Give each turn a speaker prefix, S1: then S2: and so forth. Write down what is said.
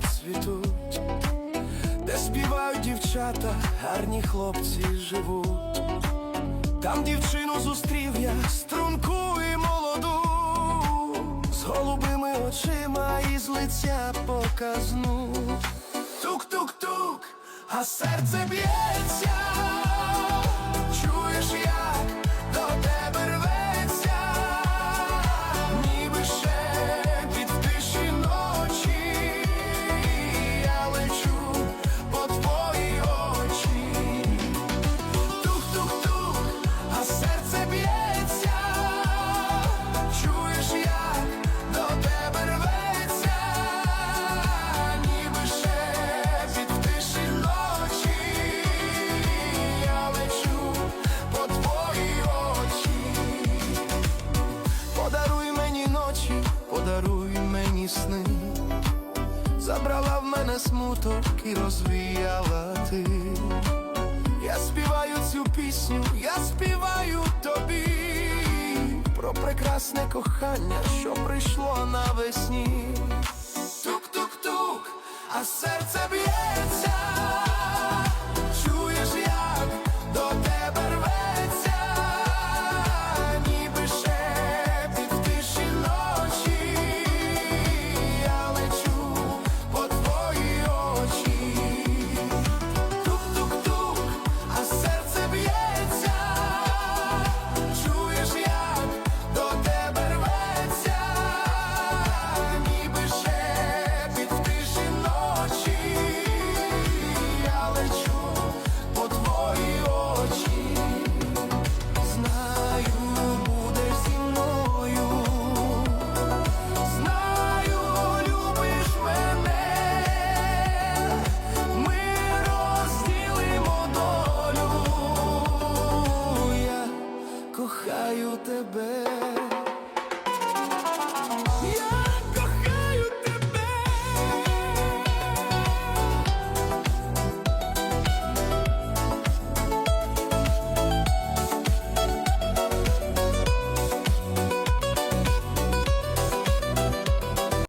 S1: цвітуть, де співають дівчата, гарні хлопці живуть. Там дівчину зустрів я струнку і молоду, з голубими очима і з лиця показну. Тук-тук-тук, а серце б'ється. Сни. Забрала в мене смуток і розвіяла ти. Я співаю цю пісню, я співаю тобі про прекрасне кохання, що прийшло навесні. Тук-тук-тук, а серце Yeah.